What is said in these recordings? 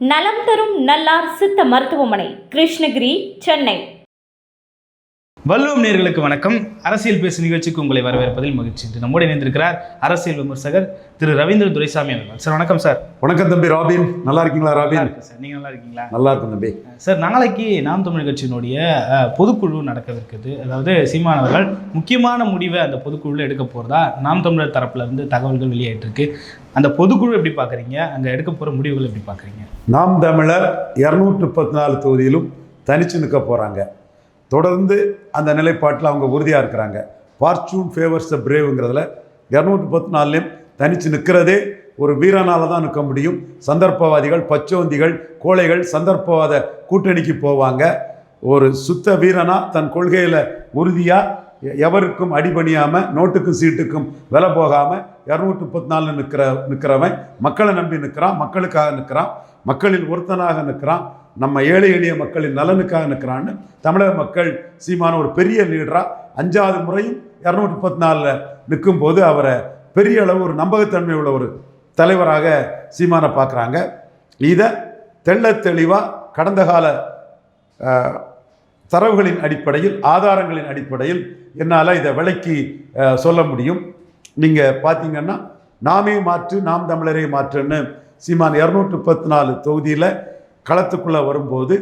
நலம் தரும் நல்லார் சித்த மருத்துவமனை கிருஷ்ணகிரி சென்னை. வல்லுவம் நேர்களுக்கு வணக்கம். அரசியல் பேசு நிகழ்ச்சிக்கு உங்களை வரவேற்பதில் மகிழ்ச்சி இன்று நம்மோடு இணைந்திருக்கிறார் அரசியல் விமர்சகர் திரு ரவீந்திர துரைசாமி அவர்கள். சார் வணக்கம் சார். வணக்கம் தம்பி ராபின். நல்லா இருக்கீங்களா ராபின்? சார். நீங்க நல்லா இருக்கீங்களா? நல்லா இருக்கும் தம்பி. சார் நாளைக்கு நாம் தமிழ் கட்சியினுடைய பொதுக்குழு நடக்கவிருக்குது. அதாவது சீமானவர்கள் முக்கியமான முடிவை அந்த பொதுக்குழுவில் எடுக்க போகிறதா நாம் தமிழர் தரப்புல இருந்து தகவல்கள் வெளியாயிட்டிருக்கு. அந்த பொதுக்குழு எப்படி பார்க்குறீங்க? அங்கே எடுக்க போகிற முடிவுகள் எப்படி பார்க்குறீங்க? நாம் தமிழர் இரநூற்றி முப்பத்தி நாலு தொகுதியிலும் தனிச்சு நிற்க போகிறாங்க தொடர்ந்து அந்த நிலைப்பாட்டில் அவங்க உறுதியாக இருக்கிறாங்க. ஃபார்ச்சூன் ஃபேவர்ஸ் த பிரேவுங்கிறதுல இரநூத்தி பத்து நாள்லேயும் தனித்து நிற்கிறதே ஒரு வீரனால தான் நிற்க முடியும். சந்தர்ப்பவாதிகள் பச்சோந்திகள் கோழைகள் சந்தர்ப்பவாத கூட்டணிக்கு போவாங்க. ஒரு சுத்த வீரனா தன் கொள்கையில் உறுதியாக எவருக்கும் அடிபணியாமல் நோட்டுக்கும் சீட்டுக்கும் விலை போகாமல் இரநூத்தி முப்பத்தி நாலு நிற்கிற நிற்கிறவன் மக்களை நம்பி நிற்கிறான் மக்களுக்காக நிற்கிறான் மக்களில் ஒருத்தனாக நிற்கிறான் நம்ம ஏழை எளிய மக்களின் நலனுக்காக நிற்கிறான்னு தமிழக மக்கள் சீமான ஒரு பெரிய லீடராக அஞ்சாவது முறையும் இரநூற்றி முப்பத்தி நாலில் நிற்கும்போது அவரை பெரிய அளவு ஒரு நம்பகத்தன்மை உள்ள ஒரு தலைவராக சீமானை பார்க்குறாங்க. இதை தெள்ள தெளிவாக கடந்த கால தரவுகளின் அடிப்படையில் ஆதாரங்களின் அடிப்படையில் என்னால் இதை விலைக்கு சொல்ல முடியும். நீங்கள் பார்த்தீங்கன்னா நாமே மாற்று நாம் தமிழரே மாற்றுன்னு சீமான் இரநூற்றி முப்பத்தி நாலு தொகுதியில் களத்துக்குள்ளே வரும்போது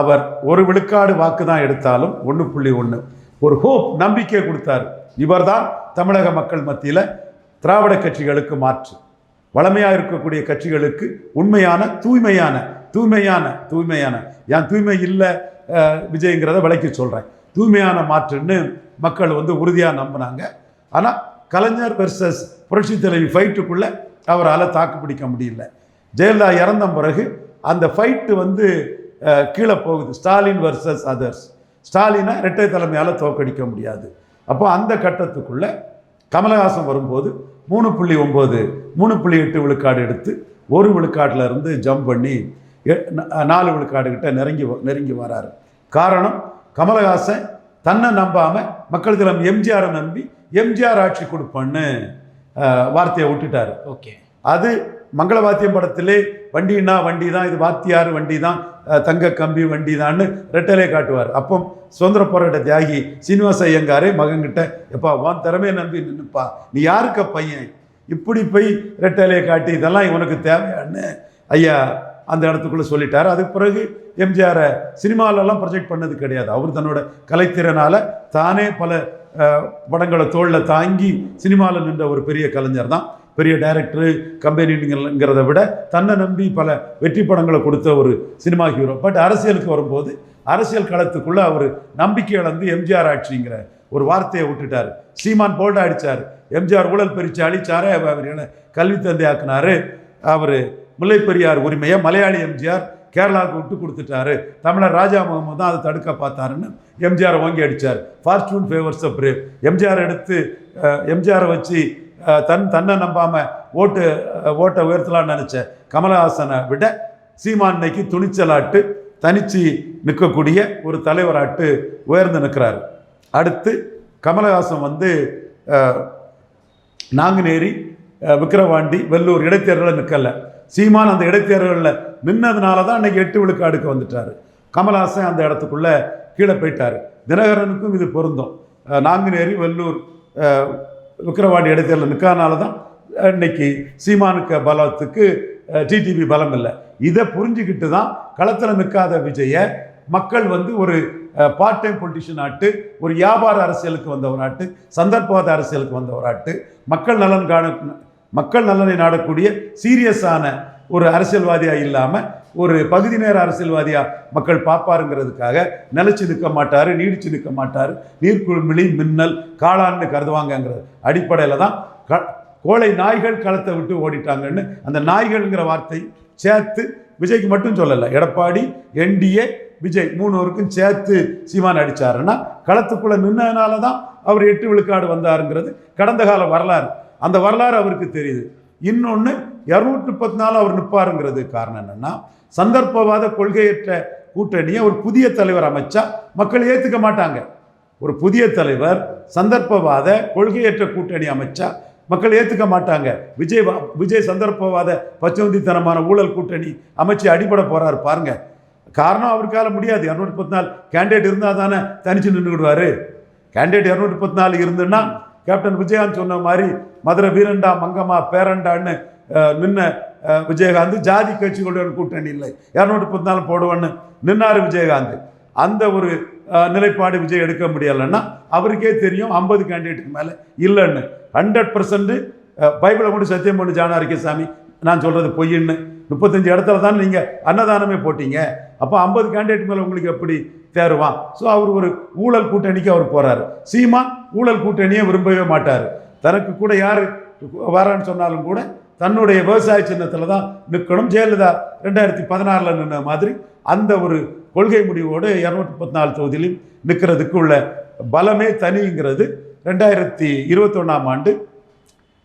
அவர் ஒரு விழுக்காடு வாக்கு தான் எடுத்தாலும் ஒன்று புள்ளி ஒன்று ஒரு ஹோப் நம்பிக்கை கொடுத்தார். இவர்தான் தமிழக மக்கள் மத்தியில் திராவிட கட்சிகளுக்கு மாற்று. வளமையாக இருக்கக்கூடிய கட்சிகளுக்கு உண்மையான தூய்மையான தூய்மையான தூய்மையான. ஏன் தூய்மை இல்லை விஜய்ங்கிறத விளக்கி சொல்கிறேன் தூய்மையான மாற்றுன்னு மக்கள் வந்து உறுதியாக நம்பினாங்க. ஆனால் கலைஞர் வெர்சஸ் புரட்சி தலைவி ஃபைட்டுக்குள்ளே அவரால் தாக்கு பிடிக்க முடியல. ஜெயலலிதா இறந்த பிறகு அந்த ஃபைட்டு வந்து கீழே போகுது. ஸ்டாலின் வர்சஸ் அதர்ஸ் ஸ்டாலினை இரட்டை தலைமையால் தோற்கடிக்க முடியாது. அப்போ அந்த கட்டத்துக்குள்ளே கமலஹாசன் வரும்போது மூணு புள்ளி ஒம்பது மூணு புள்ளி எட்டு விழுக்காடு எடுத்து ஒரு விழுக்காட்டில் இருந்து ஜம்ப் பண்ணி நாலு விழுக்காடு கிட்ட நெருங்கி நெருங்கி வராரு. காரணம் கமலஹாசன் தன்னை நம்பாமல் மக்கள் தினம் எம்ஜிஆரை நம்பி எம்ஜிஆர் ஆட்சி கொடுப்பேன்னு வார்த்தையை விட்டுட்டாரு. ஓகே. அது மங்கள வாத்தியம் படத்திலே வண்டின்னா வண்டி தான் இது வாத்தியார் வண்டி தான் தங்க கம்பி வண்டி தான்னு ரெட்டலே காட்டுவார். அப்போ சுதந்திர போராட்ட தியாகி சீனிவாச ஐயங்காரே மகன்கிட்ட எப்பா வான் திறமையை நம்பி நின்றுப்பா நீ யாருக்க பையன்? இப்படி போய் ரெட்டலே காட்டி இதெல்லாம் உனக்கு தேவையான்னு? ஐயா அந்த இடத்துக்குள்ளே சொல்லிட்டார். அதுக்கு பிறகு எம்ஜிஆரை சினிமாவிலலாம் ப்ரொஜெக்ட் பண்ணது கிடையாது. அவர் தன்னோட கலைத்திறனால் தானே பல படங்களை தோளில் தாங்கி சினிமாவில் நின்ற ஒரு பெரிய கலைஞர் தான். பெரிய டைரக்டரு கம்பெனிங்கிறத விட தன்னை நம்பி பல வெற்றி படங்களை கொடுத்த ஒரு சினிமா ஹீரோ பட் அரசியலுக்கு வரும்போது அரசியல் களத்துக்குள்ளே அவர் நம்பிக்கை இழந்து எம்ஜிஆர் ஆட்சிங்கிற ஒரு வார்த்தையை விட்டுட்டார். சீமான் போல்டா அடித்தார் எம்ஜிஆர் ஊழல் பிரித்து சாரே அவர் கல்வி தந்தையாக்குனாரு. அவர் முல்லை பெரியார் உரிமையை மலையாளி எம்ஜிஆர் கேரளாவுக்கு விட்டு கொடுத்துட்டாரு. தமிழர் ராஜா முகமது தான் அதை தடுக்க பார்த்தாருன்னு எம்ஜிஆர் வாங்கி அடித்தார் fortune favours of brave MGR எடுத்து எம்ஜிஆரை வச்சு தன் தன்னை நம்பாமல் ஓட்டு ஓட்டை உயர்த்தலாம்னு நினச்ச கமலஹாசனை விட சீமான்னைக்கு துணிச்சலாட்டு தனிச்சு நிற்கக்கூடிய ஒரு தலைவராட்டு உயர்ந்து நிற்கிறாரு. அடுத்து கமலஹாசன் வந்து நாங்குநேரி விக்கிரவாண்டி வெள்ளூர் இடைத்தேர்தலில் நிற்கல சீமான் அந்த இடைத்தேர்தலில் நின்னதுனால தான் அன்னைக்கு எட்டு விழுக்காடுக்கு வந்துட்டார். கமலஹாசன் அந்த இடத்துக்குள்ளே கீழே போயிட்டார். தினகரனுக்கும் இது பொருந்தும். நாங்குநேரி வெள்ளூர் விக்கிரவாண்டி இடைத்தேர்தலில் நிற்காதனால தான் இன்னைக்கு சீமானுக்கு பலத்துக்கு டிடிபி பலம் இல்லை. இதை புரிஞ்சுக்கிட்டு தான் களத்தில் நிற்காத விஜயை மக்கள் வந்து ஒரு பார்ட் டைம் பொலிட்டிஷியன் ஆட்டு ஒரு வியாபார அரசியலுக்கு வந்தவராட்டு சந்தர்ப்பவாத அரசியலுக்கு வந்தவராட்டு மக்கள் நலன் காண மக்கள் நலனை நாடக்கூடிய சீரியஸான ஒரு அரசியல்வாதியாக இல்லாமல் ஒரு பகுதி நேர அரசியல்வாதியாக மக்கள் பார்ப்பாருங்கிறதுக்காக நிலைச்சு நிற்க மாட்டார் நீடிச்சு நிற்க மாட்டார். நீர்க்குமிழி மின்னல் காளான்னு கருதுவாங்கங்கிற அடிப்படையில் தான் க கோழை நாய்கள் களத்தை விட்டு ஓடிட்டாங்கன்னு அந்த நாய்கள்ங்கிற வார்த்தை சேர்த்து விஜய்க்கு மட்டும் சொல்லலை. எடப்பாடி என்டிஏ விஜய் மூணுவருக்கும் சேர்த்து சீமான் அடிச்சாருன்னா களத்துக்குள்ளே நின்னதுனால தான் அவர் எட்டு விழுக்காடு வந்தாருங்கிறது. கடந்த கால வரலாறு. அந்த வரலாறு அவருக்கு தெரியுது. இன்னொன்று இரநூற்றி முப்பத்தி நாலு அவர் நிற்பாருங்கிறது காரணம் என்னென்னா சந்தர்ப்பவாத கொள்கையற்ற கூட்டணியை ஒரு புதிய தலைவர் அமைச்சா மக்கள் ஏற்றுக்க மாட்டாங்க. ஒரு புதிய தலைவர் சந்தர்ப்பவாத கொள்கையற்ற கூட்டணி அமைச்சா மக்கள் ஏற்றுக்க மாட்டாங்க. விஜய் வா- விஜய் சந்தர்ப்பவாத பச்சவந்தித்தனமான ஊழல் கூட்டணி அமைச்சு அடிபட போறாரு பாருங்க. காரணம் அவருக்கால முடியாது. இரநூத்தி முப்பத்தி நாலு கேண்டிடேட் இருந்தால் தானே தனிச்சு நின்றுக்கிடுவாரு கேண்டிடேட் இரநூத்தி முப்பத்தி நாலு இருந்துன்னா கேப்டன் விஜயகாந்த் சொன்ன மாதிரி மதுரை வீரண்டா மங்கம்மா பேரண்டான்னு நின்ன விஜயகாந்த் ஜாதி கட்சிகளுடன் கூட்டணி இல்லை. இரநூறு முப்பத்தி நாலு போடுவேன்னு நின்னாரு விஜயகாந்த். அந்த ஒரு நிலைப்பாடு விஜய் எடுக்க முடியலைன்னா அவருக்கே தெரியும் ஐம்பது கேண்டிடேட்டுக்கு மேலே இல்லைன்னு. ஹண்ட்ரட் பர்சன்ட் பைபிளை மட்டும் சத்தியம் பண்ணு ஜானாரிக்கசாமி நான் சொல்கிறது பொய்ன்னு முப்பத்தஞ்சு இடத்துல தான் நீங்கள் அன்னதானமே போட்டீங்க. அப்போ ஐம்பது கேண்டிடேட் மேலே உங்களுக்கு எப்படி தேருவான் ஸோ அவர் ஒரு ஊழல் கூட்டணிக்கு அவர் போகிறார் சீமா ஊழல் கூட்டணியை விரும்பவே மாட்டார். தனக்கு கூட யார் வரான்னு சொன்னாலும் கூட தன்னுடைய விவசாய சின்னத்தில் தான் நிற்கணும் ஜெயலலிதா ரெண்டாயிரத்தி பதினாறில் நின்ன மாதிரி அந்த ஒரு கொள்கை முடிவோடு இரநூத்தி முப்பத்தி நாலு தொகுதியிலும் நிற்கிறதுக்கு உள்ள பலமே தனிங்கிறது. ரெண்டாயிரத்தி இருபத்தொன்னாம் ஆண்டு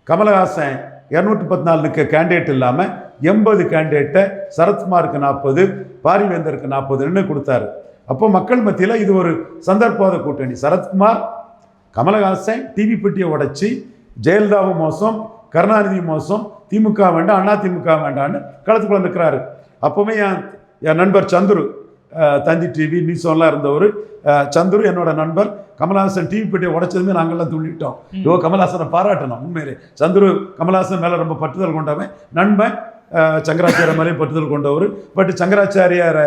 கமலஹாசன் இரநூத்தி பத்து நாலு நிற்க கேண்டிடேட் இல்லாமல் எண்பது கேண்டிடேட்டை சரத்குமாருக்கு நாற்பது பாரிவேந்தருக்கு நாற்பதுன்னு கொடுத்தாரு. அப்போ மக்கள் மத்தியில் இது ஒரு சந்தர்ப்பவாத கூட்டணி. சரத்குமார் கமலஹாசன் டிவி பெட்டியை உடைச்சி ஜெயலலிதாவும் மோசம் கருணாநிதி மோசம் திமுக வேண்டாம் அண்ணா திமுக வேண்டான்னு களத்துக்குள்ள நிற்கிறாரு அப்போவுமே என் என் நண்பர் சந்துரு தந்தி டிவி நியூஸ் எல்லாம் இருந்தவர் சந்துரு என்னோட நண்பர். கமலஹாசன் டிவி பெட்டியை உடைச்சதுமே நாங்கள்லாம் துள்ளிட்டோம் யோ கமலஹாசனை பாராட்டணும் உண்மையிலே. சந்துரு கமலஹாசன் மேலே ரொம்ப பற்றுதல் கொண்டவன். நண்பன் சங்கராச்சாரிய மேலே பற்றுதல் கொண்டவர். பட் சங்கராச்சாரியாரை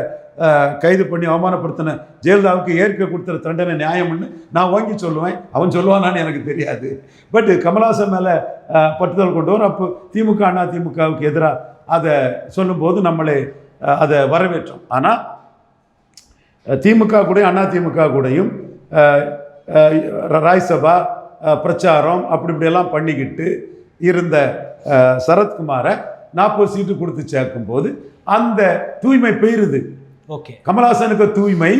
கைது பண்ணி அவமானப்படுத்தின ஜெயலலிதாவுக்கு ஏற்க கொடுத்துற தண்டனை நியாயம்னு நான் வாங்கி சொல்லுவேன். அவன் சொல்லுவானான்னு எனக்கு தெரியாது. பட் கமலஹாசன் மேலே பற்றுதல் கொண்டவர். அப்போ திமுக அண்ணா திமுகவுக்கு எதிராக அதை சொல்லும்போது நம்மளே அதை வரவேற்றோம். ஆனால் திமுக கூடயும் அண்ணா திமுக கூடயும் அஹ், ராய்சபா பிரச்சாரம் அப்படி இப்படியெல்லாம் பண்ணிக்கிட்டு இருந்த சரத்குமாரை நாற்பது சீட்டு கொடுத்து சேர்க்கும்போது அந்த தூய்மை பெயருது ஓகே. கமலஹாசனுக்கு தூய்மை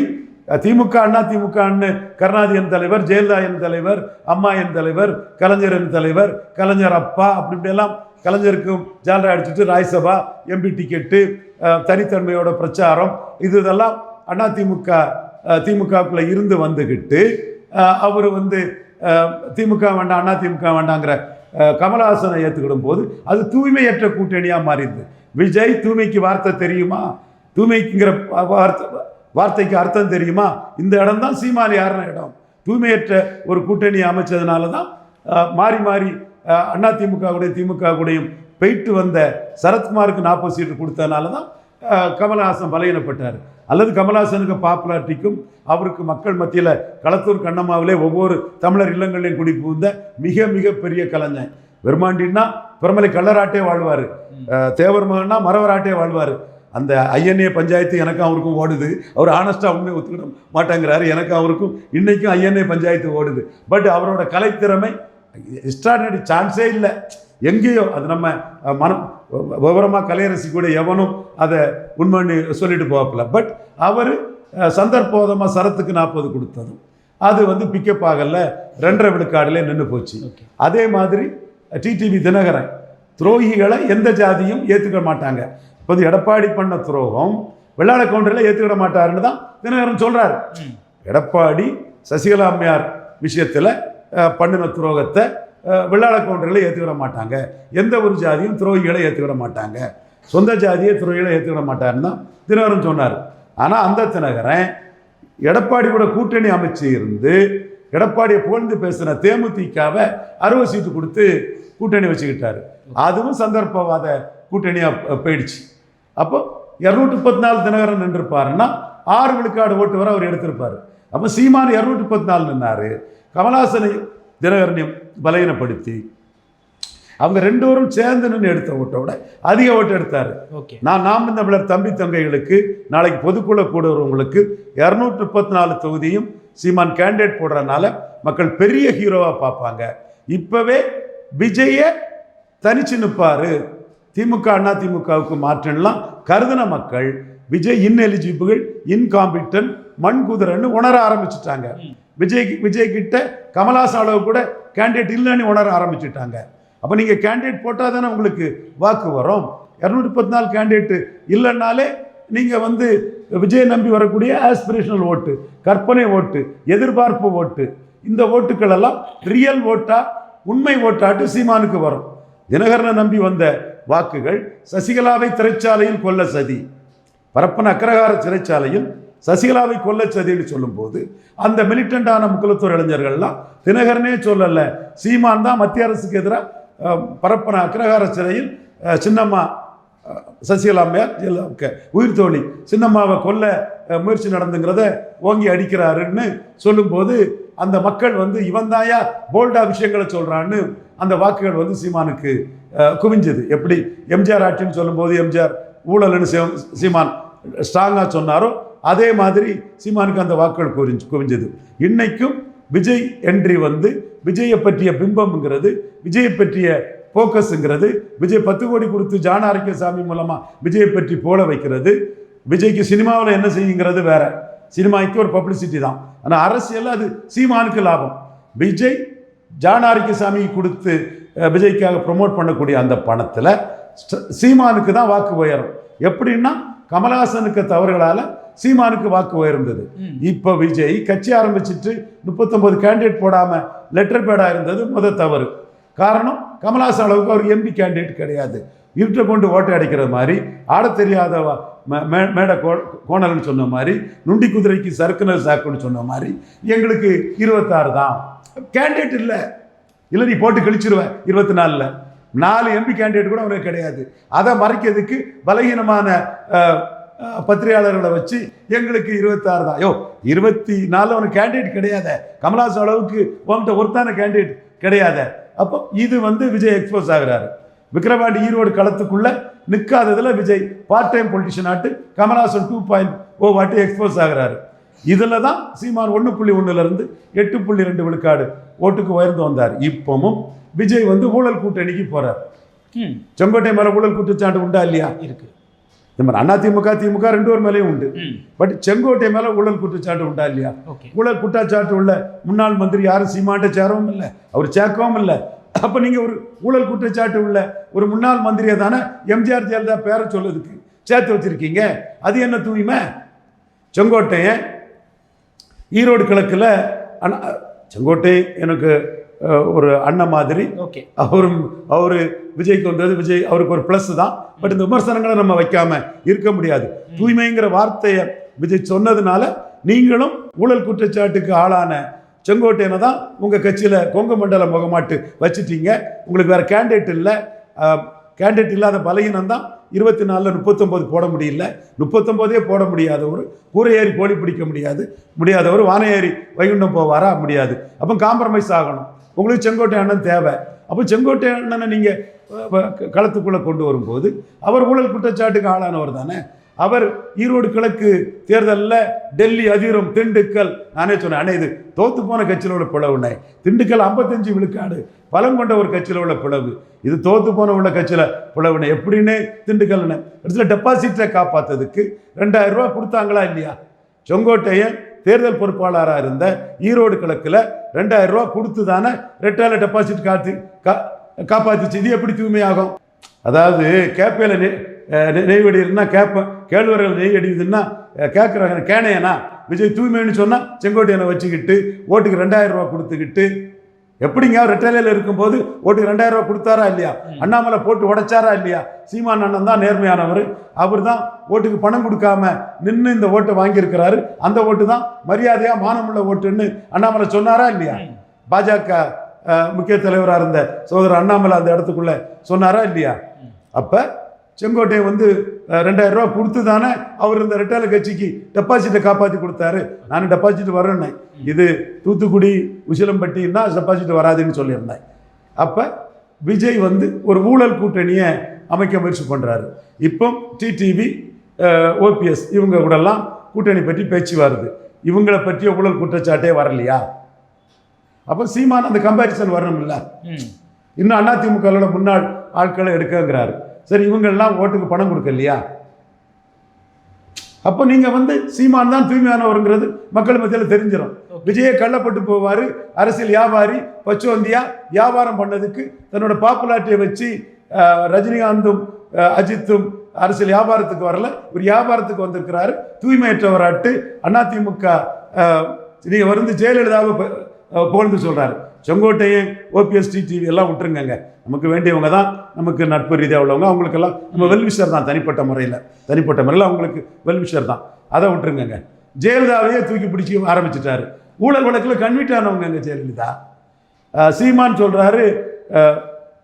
திமுக அண்ணா திமுகன்னு கருணாநிதி என் தலைவர் ஜெயலலிதா என் தலைவர் அம்மா என் தலைவர் கலைஞர் என் தலைவர் கலைஞர் அப்பா அப்படி இப்படியெல்லாம் கலைஞருக்கும் ஜாலரா அடிச்சுட்டு ராய்சபா எம்பி டிக்கெட்டு தனித்தன்மையோட பிரச்சாரம் இது இதெல்லாம் அண்ணா திமுக திமுகக்குள்ள இருந்து வந்துக்கிட்டு அவர் வந்து திமுக வேண்டாம் அண்ணா திமுக வேண்டாங்கிற கமலஹாசனை ஏற்றுக்கிடும் போது அது தூய்மையற்ற கூட்டணியாக மாறிடுது. விஜய் தூய்மைக்கு வார்த்தை தெரியுமா? தூய்மைக்குங்கிற வார்த்தை வார்த்தைக்கு அர்த்தம் தெரியுமா? இந்த இடம் தான் சீமான் யாருன இடம் தூய்மையற்ற ஒரு கூட்டணி அமைச்சதுனால தான் மாறி மாறி அண்ணா திமுக கூடயும் திமுக கூடயும் போயிட்டு வந்த சரத்குமாருக்கு நாற்பது சீட்டு கொடுத்ததுனால தான் கமலஹாசன் பலகீனப்பட்டார் அல்லது கமல்ஹாசனுக்கு பாப்புலாரிட்டிக்கும் அவருக்கு மக்கள் மத்தியில் களத்தூர் கண்ணம்மாவிலே ஒவ்வொரு தமிழர் இல்லங்களையும் குடி புகுந்த மிக மிக பெரிய கலைஞன். வெறுமாண்டின்னா பிரமலை கள்ளராட்டே வாழ்வார். தேவர் மகன்னா மரவராட்டே வாழ்வார். அந்த ஐஎன்ஏ பஞ்சாயத்து எனக்கும் அவருக்கும் ஓடுது. அவர் ஆனஸ்டாக உண்மை ஒத்துக்கிட மாட்டேங்கிறாரு. எனக்கும் அவருக்கும் இன்றைக்கும் ஐஎன்ஏ பஞ்சாயத்து ஓடுது. பட் அவரோட கலைத்திறமை எக்ஸ்ட்ராடினரி சான்ஸே இல்லை. எங்கேயோ அது நம்ம மனம் விவரமாக கலையரசி கூட எவனும் அதை உண்மைன்னு சொல்லிட்டு போகல பட் அவர் சந்தர்ப்போதமாக சரத்துக்கு நாற்பது கொடுத்ததும். அது வந்து பிக்கப் ஆகல. ரெண்டரை விழுக்காடுல நின்று போச்சு. அதே மாதிரி டிடிவி தினகரன் துரோகிகளை எந்த ஜாதியும் ஏற்றுக்க மாட்டாங்க. இப்போ வந்து எடப்பாடி பண்ண துரோகம் வெள்ளாள கவுண்டரில் ஏற்றுக்கிட மாட்டாருன்னு தான் தினகரன் சொல்கிறாரு. எடப்பாடி சசிகலா அம்மையார் விஷயத்தில் பண்ணின துரோகத்தை வெள்ளாள கவுண்டர்களை ஏற்றுக்கிட மாட்டாங்க. எந்த ஒரு ஜாதியும் துரோகிகளை ஏற்றுக்கிட மாட்டாங்க. சொந்த ஜாதியை துறையில ஏற்றுக்கிட மாட்டாருன்னு தான் தினகரன் சொன்னார். ஆனால் அந்த தினகரன் எடப்பாடி கூட கூட்டணி அமைச்சு இருந்து எடப்பாடியை புகழ்ந்து பேசின தேமுதிகவை அறுபது சீட்டு கொடுத்து கூட்டணி வச்சுக்கிட்டாரு. அதுவும் சந்தர்ப்பவாத கூட்டணியாக போயிடுச்சு. அப்போ இரநூத்தி முப்பத்தி நாலு தினகரன் நின்றுப்பாருன்னா ஆறு விழுக்காடு ஓட்டு வர அவர் எடுத்திருப்பார். அப்போ சீமான் இரநூத்தி முப்பத்தி நாலு நின்னார். கமலாசனை தினகரனையும் பலகீனப்படுத்தி. அவங்க ரெண்டு பேரும் சேர்ந்து நின்று எடுத்த ஓட்டை விட அதிக ஓட்டு எடுத்தார். ஓகே. நான் நாம் தமிழர் தம்பி தங்கைகளுக்கு நாளைக்கு பொதுக்குழு கூடுறவங்களுக்கு இரநூற்றி முப்பத்தி நாலு தொகுதியும் சீமான் கேண்டிடேட் போடுறதுனால மக்கள் பெரிய ஹீரோவாக பார்ப்பாங்க. இப்போவே விஜயை தனிச்சு நிற்பாரு திமுக அண்ணா திமுகவுக்கு மாற்றம்லாம் கருதின மக்கள் விஜய் இன்எலிஜிபிள் இன்காம்பிட்டன் மண் குதிரைன்னு உணர ஆரம்பிச்சிட்டாங்க. விஜய் விஜய் கிட்ட கமலாசன் அளவு கூட கேண்டிடேட் இல்லைன்னு உணர ஆரம்பிச்சிட்டாங்க. அப்போ நீங்கள் கேண்டிடேட் போட்டால் தானே உங்களுக்கு வாக்கு வரும். இரநூத்தி பத்து நாலு கேண்டிடேட்டு இல்லைன்னாலே நீங்கள் வந்து விஜய் நம்பி வரக்கூடிய ஆஸ்பிரேஷனல் ஓட்டு கற்பனை ஓட்டு எதிர்பார்ப்பு ஓட்டு இந்த ஓட்டுக்கள் எல்லாம் ரியல் ஓட்டாக உண்மை ஓட்டாட்டு சீமானுக்கு வரும். தினகரனை நம்பி வந்த வாக்குகள் சசிகலாவை சிறைச்சாலையில் கொல்ல சதி. பரப்பன அக்ரஹார சிறைச்சாலையில் சசிகலாவை கொல்ல சதின்னு சொல்லும்போது அந்த மிலிட்டண்டான முக்குலத்தூர் இளைஞர்கள்லாம் தினகரனே சொல்லலை சீமான் தான் மத்திய அரசுக்கு எதிராக பரப்பன அக்ரஹார சிறையில் சின்னம்மா சசிகலா அம்மையார் உயிர் தோழி சின்னம்மாவை கொல்ல முயற்சி நடந்துங்கிறத ஓங்கி அடிக்கிறாருன்னு சொல்லும்போது அந்த மக்கள் வந்து இவன் தாயா போல்டா விஷயங்களை சொல்கிறான்னு அந்த வாக்குகள் வந்து சீமானுக்கு குவிஞ்சது. எப்படி? எம்ஜிஆர் ஆட்சின்னு சொல்லும்போது எம்ஜிஆர் ஊழல்னு சீமான் ஸ்ட்ராங்காக சொன்னாரோ அதே மாதிரி சீமானுக்கு அந்த வாக்குகள் குவிஞ்சு குவிஞ்சது. இன்னைக்கும் விஜய் என்ட்ரி வந்து விஜயை பற்றிய பிம்பம்ங்கிறது விஜயை பற்றிய ஃபோக்கஸுங்கிறது விஜய் பத்து கோடி கொடுத்து ஜான ஆரோக்கியசாமி மூலமாக விஜயை பற்றி போட வைக்கிறது. விஜய்க்கு சினிமாவில் என்ன செய்யுங்கிறது வேற. சினிமாவுக்கு ஒரு பப்ளிசிட்டி தான். ஆனால் அரசியல் அது சீமானுக்கு லாபம். விஜய் ஜான் சாமி கொடுத்து விஜய்க்காக ப்ரொமோட் பண்ணக்கூடிய அந்த பணத்தில் சீமானுக்கு தான் வாக்கு உயரும். எப்படின்னா கமலஹாசனுக்கு தவறுகளால் சீமானுக்கு வாக்கு உயர்ந்தது. இப்போ விஜய் கட்சி ஆரம்பிச்சிட்டு முப்பத்தொன்பது கேண்டிடேட் போடாமல் லெட்டர் பேடாக இருந்தது முத தவறு. காரணம் கமலஹாசன் அளவுக்கு அவர் எம்பி கேண்டிடேட் கிடையாது. இருட்டை கொண்டு ஓட்டை அடிக்கிற மாதிரி ஆடத் தெரியாத மேடை கோ கோணல்னு சொன்ன மாதிரி நுண்டி குதிரைக்கு சறுக்குனர் சாக்குன்னு சொன்ன மாதிரி எங்களுக்கு இருபத்தாறு தான். கேண்டிடேட் இல்லை. இல்லை நீ போட்டு கழிச்சிருவேன் இருபத்தி நாலில் நாலு எம்பி கேண்டிடேட் கூட அவனுக்கு கிடையாது. அதை மறைக்கிறதுக்கு பலகீனமான பத்திரிகையாளர்களை வச்சு எங்களுக்கு இருபத்தாறு தான். யோ இருபத்தி நாலு அவனுக்கு கேண்டிடேட் கிடையாது. கமலஹாசன் அளவுக்கு உன்கிட்ட ஒருத்தான கேண்டிடேட் கிடையாது. அப்போ இது வந்து விஜய் எக்ஸ்போஸ் ஆகுறாரு. விக்ரவாண்டி ஈரோடு களத்துக்குள்ள நிற்காததுல விஜய் பார்ட் டைம் பொலிட்டிஷியன் ஆட்டு கமலஹாசன் டூ பாயிண்ட் ஓ வாட்டி எக்ஸ்போஸ் ஆகுறாரு. இதில் தான் சீமான் ஒன்று புள்ளி ஒன்றுலேருந்து எட்டு புள்ளி ரெண்டு விழுக்காடு ஓட்டுக்கு உயர்ந்து வந்தார். இப்பவும் விஜய் வந்து ஊழல் கூட்டணிக்கு போறார். ம். செங்கோட்டை மேலே ஊழல் குற்றச்சாட்டு உண்டா இல்லையா? இருக்கு. இந்த மாதிரி அதிமுக திமுக ரெண்டு பேர் மேலேயும் உண்டு. பட் செங்கோட்டை மேலே ஊழல் குற்றச்சாட்டு உண்டா இல்லையா? ஊழல் குற்றச்சாட்டு உள்ள முன்னாள் மந்திரி யாரும் சீமாட்ட சேரவும் இல்லை. அவர் சேர்க்கவும் இல்லை. அப்போ நீங்கள் ஒரு ஊழல் குற்றச்சாட்டு உள்ள ஒரு முன்னாள் மந்திரியை தானே எம்ஜிஆர் ஜெயலலிதா பேரை சொல்லதுக்கு சேர்த்து வச்சிருக்கீங்க. அது என்ன தூய்மை? செங்கோட்டையன் ஈரோடு கிழக்கில் அண்ணா செங்கோட்டை எனக்கு ஒரு அண்ணன் மாதிரி. ஓகே. அவரும் அவர் விஜய்க்கு வந்தது விஜய் அவருக்கு ஒரு ப்ளஸ் தான். பட் இந்த விமர்சனங்களை நம்ம வைக்காம இருக்க முடியாது. தூய்மைங்கிற வார்த்தையை விஜய் சொன்னதுனால நீங்களும் ஊழல் குற்றச்சாட்டுக்கு ஆளான செங்கோட்டையனை தான் உங்கள் கட்சியில் கொங்கு மண்டல முகமாட்டு வச்சிட்டீங்க. உங்களுக்கு வேற கேண்டிடேட் இல்லை. கேண்டிடேட் இல்லாத பலகீனம் தான் இருபத்தி நாலில் முப்பத்தொம்போது போட முடியல. முப்பத்தொம்போதே போட முடியாதவர் கூரை ஏறி கோழி பிடிக்க முடியாது. முடியாதவர் வானை ஏறி வைகுண்டம் போவாரா முடியாது. அப்போ காம்ப்ரமைஸ் ஆகணும். உங்களுக்கு செங்கோட்டை அண்ணன் தேவை. அப்போ செங்கோட்டை அண்ணனை நீங்கள் களத்துக்குள்ளே கொண்டு வரும்போது அவர் ஊழல் குற்றச்சாட்டுக்கு ஆளானவர் தானே? அவர் ஈரோடு கிழக்கு தேர்தலில் டெல்லி அதிரும் திண்டுக்கல் நானே சொன்னேன் அண்ணே இது தோத்து போன கட்சியில் உள்ள பிளவுண்ணே திண்டுக்கல் ஐம்பத்தஞ்சு விழுக்காடு பலம் கொண்ட ஒரு கட்சியில் உள்ள பிளவு. இது தோத்து போன உள்ள கட்சியில் பிளவுண்ணே எப்படின்னு திண்டுக்கல்னு இடத்துல டெபாசிட்டை காப்பாற்றதுக்கு ரெண்டாயிரம் ரூபா கொடுத்தாங்களா இல்லையா? செங்கோட்டையன் தேர்தல் பொறுப்பாளராக இருந்த ஈரோடு கிழக்கில் ரெண்டாயிரம் ரூபா கொடுத்து தானே ரெட்டால டெபாசிட் காத்து கா காப்பாற்றிச்சு இது எப்படி தூய்மையாகும்? அதாவது கேப்பையில் நெய் அஹ் நெய் நெய் வெடினா கேப்ப கேழ்வரகு நெய் அடிக்குதுன்னா கேட்குறாங்க கேனையனா விஜய் தூய்மைன்னு சொன்னால் செங்கோட்டையனை வச்சுக்கிட்டு ஓட்டுக்கு ரெண்டாயிரம் ரூபா கொடுத்துக்கிட்டு எப்படிங்க ரெட்டலையில் இருக்கும்போது ஓட்டுக்கு ரெண்டாயிரம் ரூபா கொடுத்தாரா இல்லையா? அண்ணாமலை போட்டு உடைச்சாரா இல்லையா? சீமான் அண்ணன் தான் நேர்மையானவர். அவர் தான் ஓட்டுக்கு பணம் கொடுக்காம நின்று இந்த ஓட்டை வாங்கியிருக்கிறாரு. அந்த ஓட்டு தான் மரியாதையா மானமுள்ள ஓட்டுன்னு அண்ணாமலை சொன்னாரா இல்லையா? பாஜக முக்கிய தலைவராக இருந்த சோதரர் அண்ணாமலை அந்த இடத்துக்குள்ள சொன்னாரா இல்லையா? அப்போ செங்கோட்டையை வந்து ரெண்டாயிரம் ரூபா கொடுத்து தானே அவர் இந்த ரெட்டால கட்சிக்கு டெபாசிட்டை காப்பாற்றி கொடுத்தாரு. நான் டெபாசிட் வரேன்னேன் இது தூத்துக்குடி உசிலம்பட்டின்னா டெபாசிட் வராதுன்னு சொல்லியிருந்தேன். அப்போ விஜய் வந்து ஒரு ஊழல் கூட்டணியை அமைக்க முயற்சி பண்ணுறாரு இப்போ டிடிவி ஓபிஎஸ் இவங்க கூடலாம் கூட்டணி பற்றி பேச்சு வருது. இவங்களை பற்றிய ஊழல் குற்றச்சாட்டே வரலையா? அப்போ சீமான் அந்த கம்பேரிசன் வரணும்ல. இன்னும் அதிமுகவோட முன்னாள் ஆட்களை எடுக்கங்கிறாரு. சரி இவங்கெல்லாம் ஓட்டுக்கு பணம் கொடுக்கலையா? அப்போ நீங்க வந்து சீமான் தான் தூய்மையானவருங்கிறது மக்கள் மத்தியில் தெரிஞ்சிடும் விஜயை கள்ளப்பட்டு போவார் அரசியல் வியாபாரி பச்சுவந்தியா வியாபாரம் பண்ணதுக்கு தன்னோட பாப்புலாரிட்டியை வச்சு ரஜினிகாந்தும் அஜித்தும் அரசியல் வியாபாரத்துக்கு வரல. ஒரு வியாபாரத்துக்கு வந்திருக்கிறாரு. தூய்மையற்றவராட்டு அதிமுக அஹ், நீங்க வந்து ஜெயலலிதாவை புகழ்ந்து சொல்றாரு. செங்கோட்டையன் ஓபிஎஸ் டிடிவி எல்லாம் விட்டுருங்கங்க. நமக்கு வேண்டியவங்க தான் நமக்கு நட்பு ரீதியாக உள்ளவங்க. அவங்களுக்கெல்லாம் நம்ம வெல்விஷர் தான் தனிப்பட்ட முறையில். தனிப்பட்ட முறையில் அவங்களுக்கு வெல்விஷர் தான். அதை விட்டுருங்கங்க. ஜெயலலிதாவையே தூக்கி பிடிச்சி ஆரம்பிச்சிட்டாரு. ஊழல் வழக்கில் கன்விட் ஆனவங்கங்க ஜெயலலிதா. சீமான் சொல்றாரு அஹ்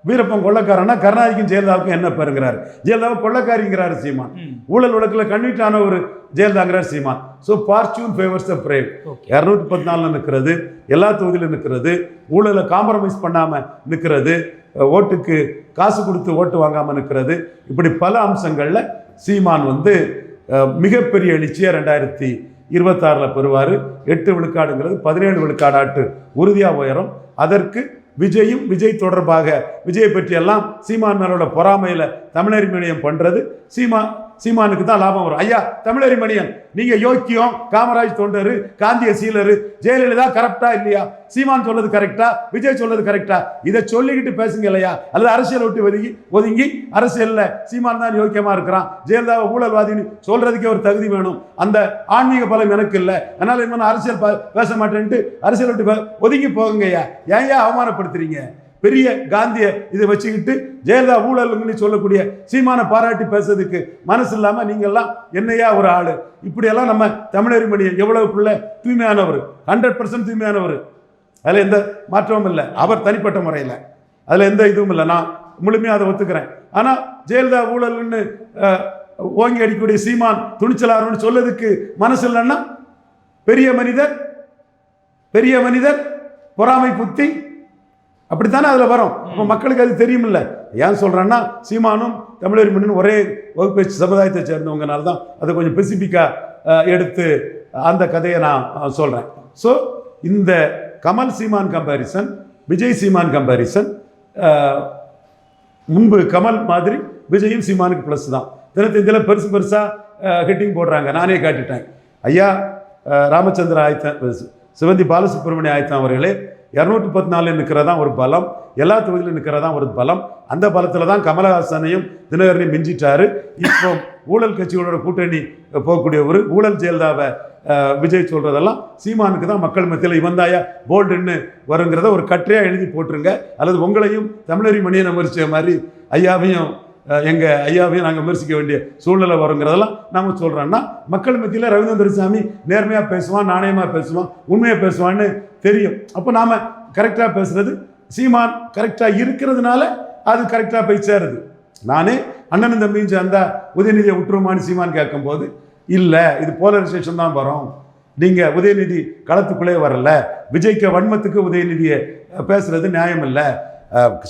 வீரப்பன் கொள்ளக்காரனா கருணாநிதிக்கும் ஜெயலலிதாவுக்கும் என்ன பெறுங்கிறாரு ஜெயலலிதாவை கொள்ளக்காரிங்கிறாரு சீமான். ஊழல் வழக்கில் கன்விட் ஆன ஒரு ஜெயலலிதாங்கிறார் Seeman so fortune favours the brave okay இரநூத்தி பதினாலில் நிற்கிறது எல்லா தொகுதியிலும் நிற்கிறது ஊழலை காம்ப்ரமைஸ் பண்ணாமல் நிற்கிறது ஓட்டுக்கு காசு கொடுத்து ஓட்டு வாங்காமல் நிற்கிறது. இப்படி பல அம்சங்களில் சீமான் வந்து மிகப்பெரிய எழுச்சியை ரெண்டாயிரத்தி இருபத்தாறில் பெறுவார். எட்டு விழுக்காடுங்கிறது பதினேழு விழுக்காடாட்டு உறுதியாக உயரும். அதற்கு விஜயும் விஜய் தொடர்பாக விஜயை பற்றியெல்லாம் சீமான் மேலோட பொறாமையில் தமிழறி மணியம் பண்ணுறது சீமா சீமானுக்கு தான் லாபம் வரும். ஐயா தமிழறி மணியன் நீங்க யோக்கியம் காமராஜ் தொண்டரு காந்திய சீலரு ஜெயலலிதா கரெக்டா இல்லையா? சீமான் சொல்றது கரெக்டா விஜய் சொல்றது கரெக்டா இதை சொல்லிக்கிட்டு பேசுங்க இல்லையா? அல்லது அரசியல் விட்டு ஒதுங்கி ஒதுங்கி அரசியல்ல சீமான் தான் யோக்கியமா இருக்கிறான். ஜெயலலிதாவை ஊழல்வாதின்னு சொல்றதுக்கே ஒரு தகுதி வேணும். அந்த ஆன்மீக பலம் எனக்கு இல்லை. அதனால என்ன அரசியல் ப- பேச மாட்டேன்ட்டு அரசியல் விட்டு ஒதுங்கி போகுங்கய்யா ஏன் ஏன் அவமானப்படுத்துறீங்க? பெரிய காந்திய இதை வச்சுக்கிட்டு ஜெயலலிதா ஊழல்னு சொல்லக்கூடிய சீமான பாராட்டி பேசுறதுக்கு மனசு இல்லாமல் நீங்கள்லாம் என்னையா ஒரு ஆள்? இப்படியெல்லாம் நம்ம தமிழறிமணியை எவ்வளவு பிள்ளை தூய்மையானவர்? Hundred percent தூய்மையானவர். அதில் எந்த மாற்றமும் இல்லை. அவர் தனிப்பட்ட முறையில். அதில் எந்த இதுவும் இல்லை. நான் முழுமையாக அதை ஒத்துக்கிறேன். ஆனால் ஜெயலலிதா ஊழல்னு ஓங்கி அடிக்கக்கூடிய சீமான் துணிச்சலாருன்னு சொல்லதுக்கு மனசு இல்லைன்னா பெரிய மனிதர் பெரிய மனிதர் பொறாமை புத்தி அப்படித்தானே அதில் வரும்? அப்போ மக்களுக்கு அது தெரியுமில்ல. ஏன் சொல்கிறேன்னா சீமானும் தமிழர் மண்ணும் ஒரே வகுப்பை சமுதாயத்தை சேர்ந்தவங்கனால தான் அதை கொஞ்சம் ஸ்பெசிஃபிக்காக எடுத்து அந்த கதையை நான் சொல்கிறேன் ஸோ இந்த கமல் சீமான் கம்பாரிசன் விஜய் சீமான் கம்பாரிசன் முன்பு கமல் மாதிரி விஜயும் சீமானுக்கு ப்ளஸ் தான். தினத்தந்தியில் பெருசு பெருசாக ஹெட்டிங் போடுறாங்க. நானே காட்டிட்டேன். ஐயா ராமச்சந்திர ஆயத்தன் சிவந்தி பாலசுப்ரமணிய ஆயத்தன் அவர்களே இரநூத்தி பத்து நாலு நிற்கிறதா ஒரு பலம் எல்லா தொகுதியிலும் நிற்கிறதா ஒரு பலம். அந்த பலத்தில் தான் கமலஹாசனையும் தினகரனையும் மிஞ்சிட்டாரு. இப்போ ஊழல் கட்சிகளோட கூட்டணி போகக்கூடிய ஒரு ஊழல் ஜெயலலிதாவை விஜய் சொல்கிறதெல்லாம் சீமானுக்கு தான் மக்கள் மத்தியில் இவந்தாயா போல்டுன்னு வருங்கிறத ஒரு கட்டையாக எழுதி போட்டுருங்க. அல்லது உங்களையும் தமிழறி மணியை விமர்சிச்ச மாதிரி ஐயாவையும் எங்கள் ஐயாவையும் நாங்கள் விமர்சிக்க வேண்டிய சூழ்நிலை வருங்கிறதெல்லாம் நாம் சொல்கிறோன்னா மக்கள் மத்தியில் ரவீந்திர சாமி நேர்மையாக பேசுவான் நாணயமாக பேசுவான் உண்மையாக பேசுவான்னு தெரியும். அப்போ நாம் கரெக்டாக பேசுறது சீமான் கரெக்டாக இருக்கிறதுனால அது கரெக்டாக போய் சேருது. நானே அண்ணனும் தம்பியும் சேர்ந்தா உதயநிதியை விட்டுருமான்னு சீமான் கேட்கும்போது இல்லை இது போலரைசேஷன் தான் வரும். நீங்கள் உதயநிதி களத்துக்குள்ளே வரல விஜய்க்கு வன்மத்துக்கு உதயநிதியை பேசுறது நியாயம் இல்லை.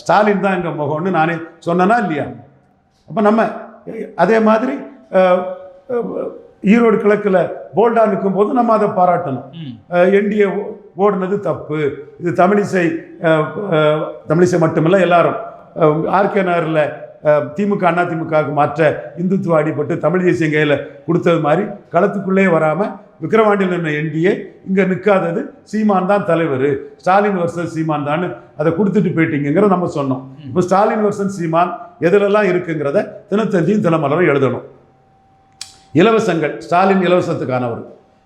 ஸ்டாலின் தான் எங்கள் முகம்னு நானே சொன்னனா இல்லையா? அப்போ நம்ம அதே மாதிரி ஈரோடு கிழக்கில் போல்டாக நிற்கும்போது நம்ம அதை பாராட்டணும். என்டிஏ ஓடுனது தப்பு. இது தமிழிசை தமிழிசை மட்டுமில்ல எல்லாரும். ஆர்கே நகரில் திமுக அண்ணா திமுகவுக்கு மாற்ற இந்துத்துவ அடிபட்டு தமிழ் தேசியம் கையில் கொடுத்தது மாதிரி களத்துக்குள்ளே வராமல் விக்கிரவாண்டியில் நின்ற என்டிஏ இங்கே நிற்காதது சீமான் தான் தலைவர். ஸ்டாலின் வர்சஸ் சீமான் தான் அதை கொடுத்துட்டு போயிட்டீங்கிற நம்ம சொன்னோம். இப்போ ஸ்டாலின் வருஷன் சீமான் எதிலெல்லாம் இருக்குங்கிறத தினத்தந்தியும் தினமலரும் எழுதணும். இலவசங்கள் ஸ்டாலின் இலவசத்துக்கானவர்.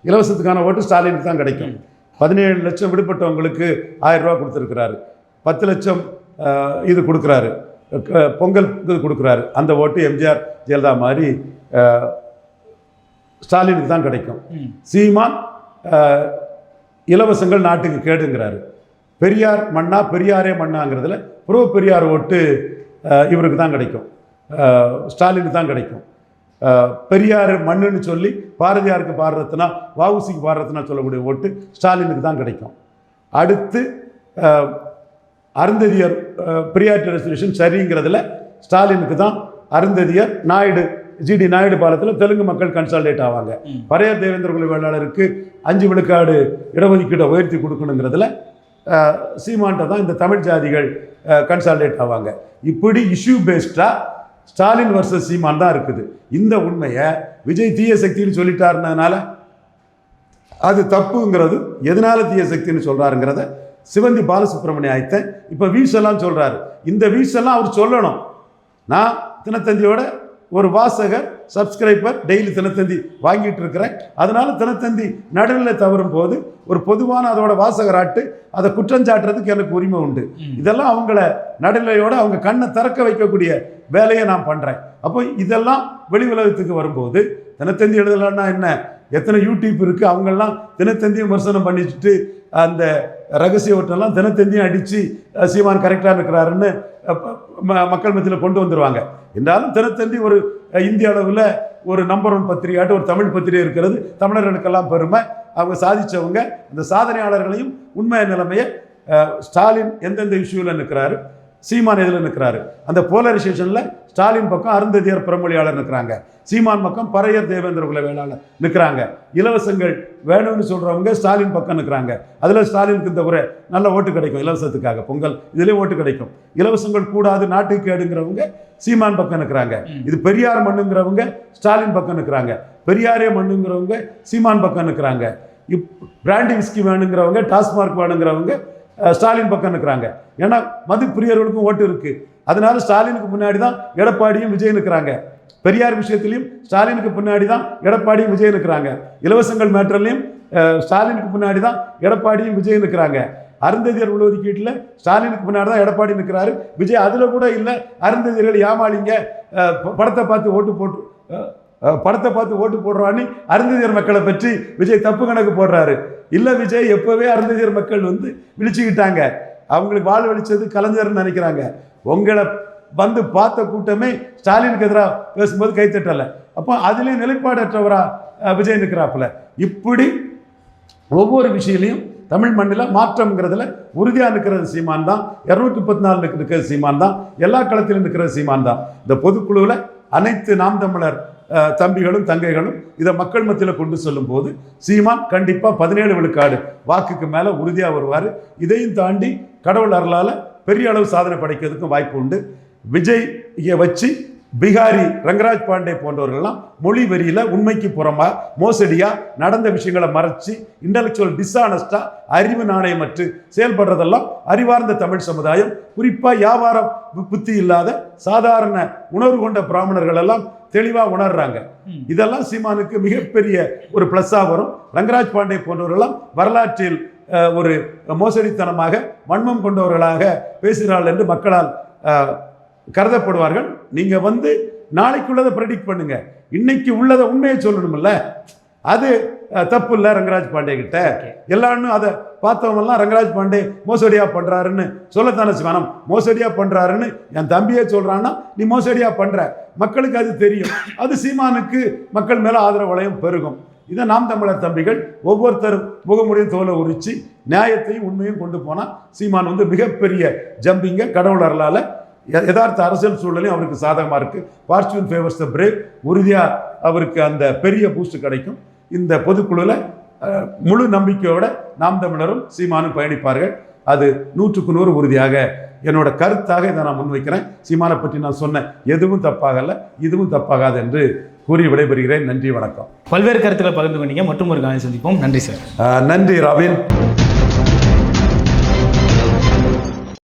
இலவசத்துக்கான ஓட்டு ஸ்டாலினுக்கு தான் கிடைக்கும். பதினேழு லட்சம் விடுபட்டவங்களுக்கு ஆயிரம் ரூபா கொடுத்துருக்கிறாரு. பத்து லட்சம் இது கொடுக்குறாரு. பொங்கல் இது கொடுக்குறாரு. அந்த ஓட்டு எம்ஜிஆர் ஜெயலலிதா மாதிரி ஸ்டாலினுக்கு தான் கிடைக்கும். சீமான் இலவசங்கள் நாட்டுக்கு கேடுங்கிறாரு. பெரியார் மண்ணா பெரியாரே மண்ணாங்கிறதுல புரோ பெரியார் ஓட்டு இவருக்கு தான் கிடைக்கும். ஸ்டாலினுக்கு தான் கிடைக்கும். பெரியார் மண்ணுன்னு சொல்லி பாரதியாருக்கு பாடுறதுனா வவுசிக்கு பாடுறதுனா சொல்லக்கூடிய ஓட்டு ஸ்டாலினுக்கு தான் கிடைக்கும். அடுத்து அருந்ததியர் ப்ரியாரிட்டி ரெசல்யூஷன் சரிங்கிறதுல ஸ்டாலினுக்கு தான் அருந்ததியர் நாயுடு ஜிடி நாயுடு பாலத்தில் தெலுங்கு மக்கள் கன்சால்டேட் ஆவாங்க. ம். பறையர் தேவேந்திர குல வேளாளருக்கு அஞ்சு விழுக்காடு இடஒதுக்கீடை உயர்த்தி கொடுக்கணுங்கிறதுல சீமான்ட்ட தான் இந்த தமிழ் ஜாதிகள் கன்சால்டேட் ஆவாங்க. இப்படி இஷ்யூ பேஸ்டாக ஸ்டாலின் வர்சஸ் சீமான் தான் இருக்குது. இந்த உண்மையை விஜய் தீய சக்தின்னு சொல்லிட்டாருனதுனால அது தப்புங்கிறது எதனால தீய சக்தின்னு சொல்றாருங்கிறத சிவந்தி பாலசுப்ரமணிய ஆயத்தன். இப்போ வீஸ் எல்லாம் சொல்றாரு. இந்த வீஸ் எல்லாம் அவர் சொல்லணும். நான் தினத்தந்தியோட ஒரு வாசகர் சப்ஸ்கிரைபர் டெய்லி தினத்தந்தி வாங்கிட்டு இருக்கிறேன். அதனால தினத்தந்தி நடுநிலை தவறும் போது ஒரு பொதுவான அதோட வாசகராட்டு அதை குற்றஞ்சாட்டுறதுக்கு எனக்கு உரிமை உண்டு. இதெல்லாம் அவங்கள நடுநிலையோட அவங்க கண்ணை திறக்க வைக்கக்கூடிய வேலையை நான் பண்றேன். அப்போ இதெல்லாம் வெளி உலகத்துக்கு வரும்போது தினத்தந்தி எழுதலாம்னா என்ன? எத்தனை யூடியூப் இருக்கு? அவங்கெல்லாம் தினத்தந்தி விமர்சனம் பண்ணிட்டு அந்த ரகசிய ஓட்டெல்லாம் தினத்தந்தியும் அடித்து சீமான் கரெக்டாக இருக்கிறாருன்னு ம- மக்கள் மத்தியில் கொண்டு வந்துடுவாங்க என்றாலும் தினத்தந்தி ஒரு இந்திய அளவில் ஒரு நம்பர் ஒன் பத்திரிகையாட்டு ஒரு தமிழ் பத்திரிகை இருக்கிறது. தமிழர்களுக்கெல்லாம் பெருமை. அவங்க சாதித்தவங்க அந்த சாதனையாளர்களையும் உண்மை நிலைமையை ஸ்டாலின் எந்தெந்த இஷ்யூவில் நிற்கிறாரு சீமான் எதில் நிற்கிறாரு? அந்த போலரைசேஷனில் ஸ்டாலின் பக்கம் அருந்ததியர் பிரமொழியாளர் நிற்கிறாங்க. சீமான் பக்கம் பறையர் தேவேந்திர குல வேளாளர் நிற்கிறாங்க. இலவசங்கள் வேணும்னு சொல்கிறவங்க ஸ்டாலின் பக்கம் நிற்கிறாங்க. அதில் ஸ்டாலினுக்கு இந்த ஒரு நல்ல ஓட்டு கிடைக்கும் இலவசத்துக்காக. பொங்கல் இதுலேயும் ஓட்டு கிடைக்கும். இலவசங்கள் கூடாது நாட்டுக்கு கேடுங்கிறவங்க சீமான் பக்கம் நிற்கிறாங்க. இது பெரியார் மண்ணுங்கிறவங்க ஸ்டாலின் பக்கம் நிற்கிறாங்க. பெரியாரே மண்ணுங்கிறவங்க சீமான் பக்கம் நிற்கிறாங்க. இப் பிராண்டி விஸ்கி வேணுங்கிறவங்க டாஸ்மார்க் வேணுங்கிறவங்க ஸ்டாலின் பக்கம் நிற்கிறாங்க ஏன்னா மது பிரியர்களுக்கும் ஓட்டு இருக்குது அதனால ஸ்டாலினுக்கு முன்னாடி தான் எடப்பாடியும் விஜய் இருக்கிறாங்க பெரியார் விஷயத்திலையும் ஸ்டாலினுக்கு பின்னாடி தான் எடப்பாடியும் விஜய் இருக்கிறாங்க இலவசங்கள் மேட்டர்லையும் ஸ்டாலினுக்கு முன்னாடி தான் எடப்பாடியும் விஜய் இருக்கிறாங்க அருந்ததியர் உள்ளொதுக்கீட்டில் ஸ்டாலினுக்கு முன்னாடி தான் எடப்பாடி நிற்கிறாரு விஜய் அதில் கூட இல்லை. அருந்ததியர்கள் ஏமாளிங்க ப- படத்தை பார்த்து ஓட்டு போட்டு படத்தை பார்த்து ஓட்டு போடுறான்னு அருந்ததியர் மக்களை பற்றி விஜய் தப்பு கணக்கு போடுறாரு. இல்லை விஜய் எப்போவே அருந்ததியர் மக்கள் வந்து விழிச்சுக்கிட்டாங்க. அவங்களுக்கு வாழ் வலிச்சது கலைஞர்னு நினைக்கிறாங்க. உங்களை வந்து பார்த்த கூட்டமே ஸ்டாலினுக்கு எதிராக பேசும்போது கைத்தட்டலை அப்போ அதுலேயும் நிலைப்பாடற்றவரா விஜய் நிற்கிறாப்புல இப்படி ஒவ்வொரு விஷயலையும் தமிழ் மண்ணில் மாற்றம்ங்கிறதுல உறுதியாக இருக்கிறது சீமான் தான். இரநூத்தி முப்பத்தி நாலு நிற்கிற சீமான் தான். எல்லா களத்திலும் நிற்கிற சீமான் தான். இந்த பொதுக்குழுவில் அனைத்து நாம் தமிழர் தம்பிகளும் தங்கைகளும் இதை மக்கள் மத்தியில் கொண்டு செல்லும் போது சீமான் கண்டிப்பாக பதினேழு விழுக்காடு வாக்குக்கு மேலே உறுதியாக வருவார். இதையும் தாண்டி கடவுள் அருளால் பெரிய அளவு சாதனை படைக்கிறதுக்கும் வாய்ப்பு உண்டு. விஜய் இங்கே வச்சு பிகாரி ரங்கராஜ் பாண்டே போன்றவர்கள்லாம் மொழி வெறியில் உண்மைக்கு புறமாக மோசடியாக நடந்த விஷயங்களை மறைச்சி இன்டலெக்சுவல் டிஸ்ஆனஸ்டா அறிவு நாணயமற்று செயல்படுறதெல்லாம் அறிவார்ந்த தமிழ் சமுதாயம் குறிப்பாக வியாபாரம் புத்தி இல்லாத சாதாரண உணர்வு கொண்ட பிராமணர்கள் எல்லாம் தெளிவா உணர்றாங்க. இதெல்லாம் சீமானுக்கு மிகப்பெரிய ஒரு பிளஸ்ஸாக வரும். ரங்கராஜ் பாண்டே போன்றவர்களெல்லாம் வரலாற்றில் ஒரு மோசடித்தனமாக வன்மம் கொண்டவர்களாக பேசுகிறார்கள் என்று மக்களால் கருதப்படுவார்கள். நீங்க வந்து நாளைக்குள்ளதை ப்ரெடிக்ட் பண்ணுங்க. இன்னைக்கு உள்ளதை உண்மையை சொல்லணும்ல. அது தப்பு இல்லை ரங்கராஜ் பாண்டே கிட்ட. எல்லாரும் அதை பார்த்தவங்கெல்லாம் ரங்கராஜ் பாண்டே மோசடியா பண்றாருன்னு சொல்லத்தானே வேணும் மோசடியா பண்றாருன்னு என் தம்பியே சொல்றான்னா நீ மோசடியா பண்ற. மக்களுக்கு அது தெரியும். அது சீமானுக்கு மக்கள் மேல ஆதரவு வளையம் பெருகும். இதை நாம் தமிழர் தம்பிகள் ஒவ்வொருத்தரும் முகமுடியும் தோலை உரிச்சு நியாயத்தையும் உண்மையும் கொண்டு போனா சீமான் வந்து மிகப்பெரிய ஜம்பிங்க கடவுள் அருளால யதார்த்த அரசியல் சூழலையும் அவருக்கு சாதகமாக இருக்கு. ஃபார்ச்சூன் ஃபேவர்ஸ் த பிரேவ் உறுதியாக அவருக்கு அந்த பெரிய பூஸ்ட் கிடைக்கும். இந்த பொதுக்குழுவில் முழு நம்பிக்கையோட நாம் தமிழரும் சீமானும் பயணிப்பார்கள். அது நூற்றுக்கு நூறு உறுதியாக என்னோட கருத்தாக இதை நான் முன்வைக்கிறேன். சீமானை பற்றி நான் சொன்ன எதுவும் தப்பாகல இதுவும் தப்பாகாது என்று கூறி விடைபெறுகிறேன். நன்றி வணக்கம். பல்வேறு கருத்துக்களை பகிர்ந்து கொண்டீங்க. மற்றும் ஒரு காலை சந்திப்போம். நன்றி சார். நன்றி ரவின்